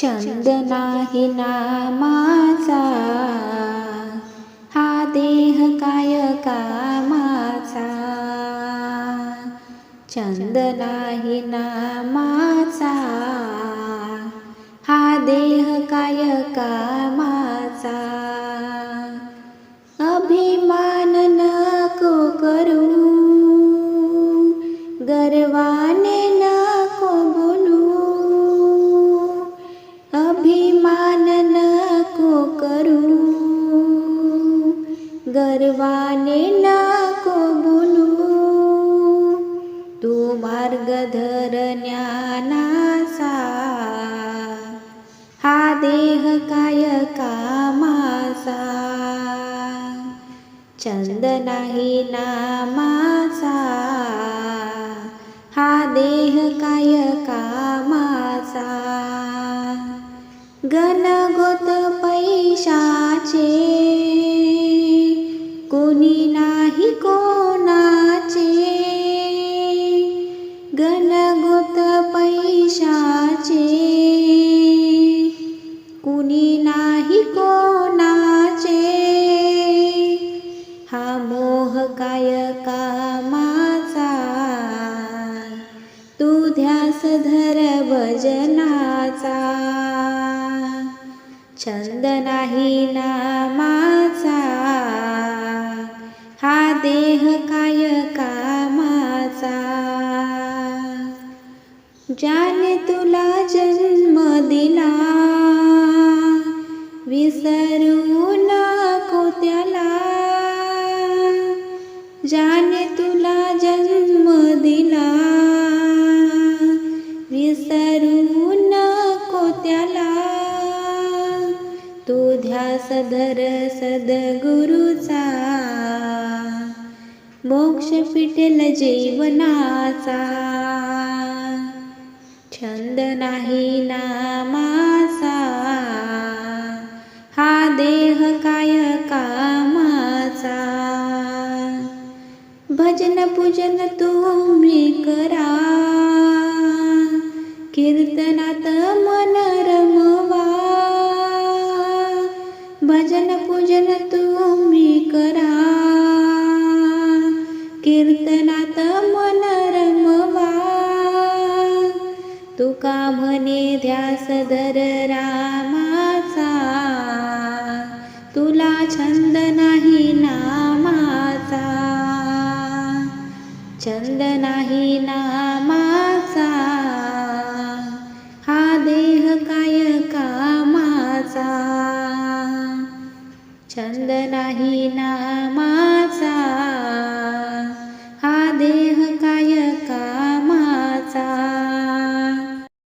छंद नाही नामाचा. हा देह काय कामाचा? छंद नाही नामाचा. हा देह काय कामाचा? अभिमान नको करू. गर्वाने सर्वाने नको बोलू. तू मार्ग धर ज्ञानाचा हा देह काय कामाचा? छंद नाही नामाचा. हा देह काय कामाचा? गला नाही कोणाचे. गणगोत पैशाचे. कुणी नाही कोणाचे. हा मोह काय कामाचा? तू ध्यास धर भजनाचा. छंद नाही नामाचा. हा देह काय कामाचा? ज्याने तुला जन्म दिला विसरू नको त्याला. ज्याने तुला जन्म दिला विसरू नको त्याला. तू ध्यास धर सद्गुरूचा मोक्ष पिटेल जीवनाचा. छंद नाही नामासा हा देह काय कामाचा. भजन पूजन तुम्ही करा. कीर्तनात मन रमवा. भजन पूजन तू कीर्तनात मन रमवा तुका म्हणे ध्यास धर रामाचा? तुला छंद नाही नामाचा. छंद नाही नामाचा. हा देह काय कामाचा? छंद नाही नामा